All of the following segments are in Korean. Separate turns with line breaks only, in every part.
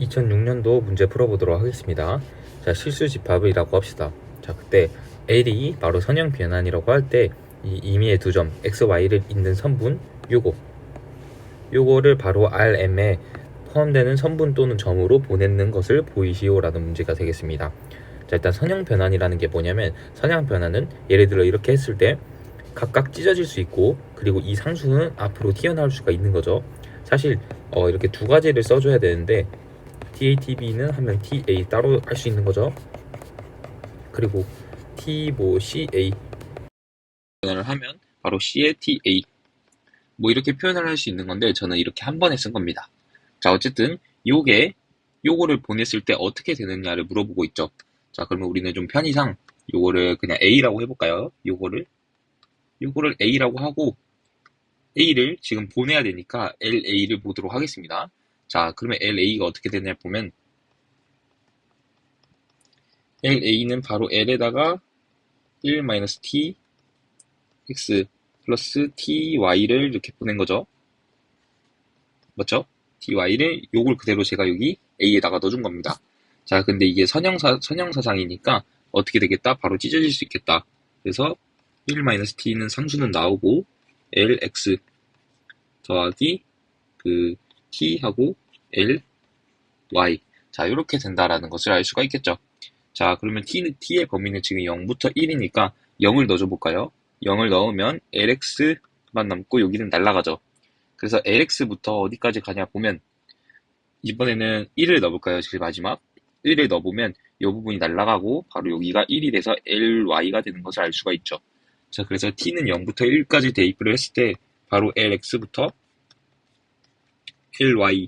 2006년도 문제 풀어보도록 하겠습니다. 자, 실수 집합이라고 합시다. 자, 그때 L이 바로 선형 변환이라고 할 때 이 임의의 두 점 x, y를 잇는 선분 요거 요거를 바로 RM에 포함되는 선분 또는 점으로 보내는 것을 보이시오라는 문제가 되겠습니다. 자, 일단 선형 변환이라는 게 뭐냐면 선형 변환은 예를 들어 이렇게 했을 때 각각 찢어질 수 있고 그리고 이 상수는 앞으로 튀어나올 수가 있는 거죠. 사실 어, 이렇게 두 가지를 써줘야 되는데 TATB는 하면 TA 따로 할 수 있는 거죠. 그리고 T 뭐 CA 변환을 하면 바로 C의 TA 뭐 이렇게 표현을 할 수 있는 건데 저는 이렇게 한 번에 쓴 겁니다. 자 어쨌든 요게 요거를 보냈을 때 어떻게 되느냐를 물어보고 있죠. 자 그러면 우리는 좀 편의상 요거를 그냥 A라고 해볼까요? 요거를 요거를 A라고 하고 A를 지금 보내야 되니까 LA를 보도록 하겠습니다. 자, 그러면 LA가 어떻게 되냐 보면 LA는 바로 L에다가 1-t x 플러스 ty를 이렇게 보낸 거죠. 맞죠? ty를 요걸 그대로 제가 여기 a에다가 넣어준 겁니다. 자, 근데 이게 선형사, 선형사상이니까 어떻게 되겠다? 바로 찢어질 수 있겠다. 그래서 1-t는 상수는 나오고 lx 더하기 그 t하고 l y 자 이렇게 된다라는 것을 알 수가 있겠죠. 자 그러면 t, t의 범위는 지금 0부터 1이니까 0을 넣어줘 볼까요? 0을 넣으면 lx만 남고 여기는 날라가죠. 그래서 lx부터 어디까지 가냐 보면 이번에는 1을 넣어볼까요? 제일 마지막 1을 넣어보면 이 부분이 날라가고 바로 여기가 1이 돼서 ly가 되는 것을 알 수가 있죠. 자 그래서 t는 0부터 1까지 대입을 했을 때 바로 lx부터 ly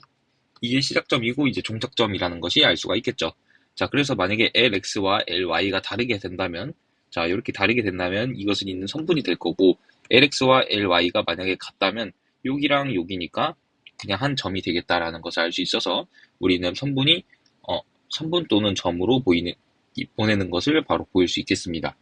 이게 시작점이고 이제 종착점이라는 것이 알 수가 있겠죠. 자, 그래서 만약에 lx와 ly가 다르게 된다면 자, 이렇게 다르게 된다면 이것은 있는 성분이 될 거고 lx와 ly가 만약에 같다면 여기랑 여기니까 그냥 한 점이 되겠다라는 것을 알 수 있어서 우리는 선분이 어, 선분 또는 점으로 보이는 이- 보내는 것을 바로 보일 수 있겠습니다.